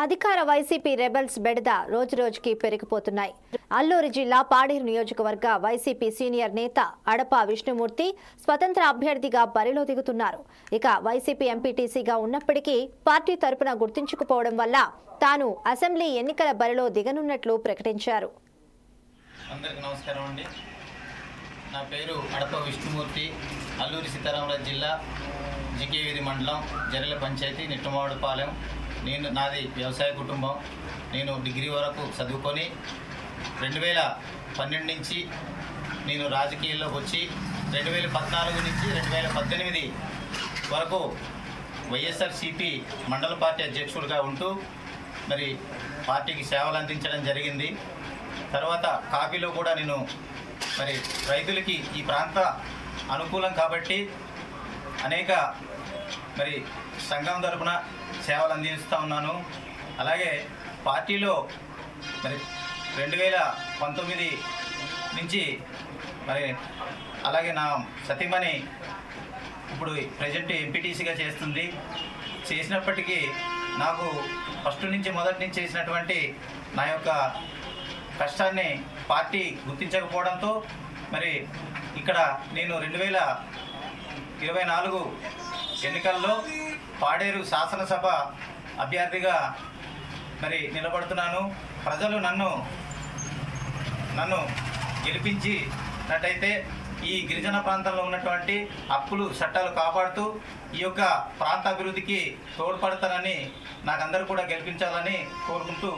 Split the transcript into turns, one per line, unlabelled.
అధికార YCP rebels బెడద రోజురోజుకి పెరిగిపోతున్నాయి. అల్లూరి జిల్లా పాడేరు నియోజకవర్గ వైసీపీ సీనియర్ నేత అడప విష్ణుమూర్తి స్వతంత్ర అభ్యర్థిగా బరిలో దిగుతున్నారు. ఇక వైసీపీ ఎంపీటీసీగా ఉన్నప్పటికీ పార్టీ తరపున గుర్తించుకుపోవడం వల్ల తాను అసెంబ్లీ ఎన్నికల బరిలో దిగనున్నట్లు ప్రకటించారు.
నమస్కారం అండి. నా పేరు అడప విష్ణుమూర్తి అల్లూరి సీతారామరాజు జిల్లా జికేవిధి మండలం జరెల పంచాయతీ నిట్టమావడిపాలెం నేను నాది వ్యవసాయ కుటుంబం. నేను డిగ్రీ వరకు చదువుకొని రెండు వేల పన్నెండు నుంచి నేను రాజకీయాల్లోకి వచ్చి రెండు వేల పద్నాలుగు నుంచి రెండు వేల పద్దెనిమిది వరకు వైఎస్ఆర్సిపి మండల పార్టీ అధ్యక్షుడిగా ఉంటూ మరి పార్టీకి సేవలు అందించడం జరిగింది. తర్వాత కాఫీలో కూడా నేను మరి రైతులకి ఈ ప్రాంత అనుకూలం కాబట్టి అనేక మరి సంఘం తరపున సేవలు అందిస్తూ ఉన్నాను. అలాగే పార్టీలో మరి రెండు వేల పంతొమ్మిది నుంచి మరి అలాగే నా సతీమణి ఇప్పుడు ప్రజెంట్ ఎంపీటీసీగా చేస్తుంది. చేసినప్పటికీ నాకు ఫస్ట్ నుంచి మొదటి నుంచి చేసినటువంటి నా యొక్క కష్టాన్ని పార్టీ గుర్తించకపోవడంతో మరి ఇక్కడ నేను రెండు వేల ఇరవై నాలుగు ఎన్నికల్లో పాడేరు శాసనసభ అభ్యర్థిగా మరి నిలబడుతున్నాను. ప్రజలు నన్ను నన్ను గెలిపించినట్టయితే ఈ గిరిజన ప్రాంతంలో ఉన్నటువంటి హక్కులు చట్టాలు కాపాడుతూ ఈ యొక్క ప్రాంత అభివృద్ధికి తోడ్పడతానని నాకందరూ కూడా గెలిపించాలని కోరుకుంటూ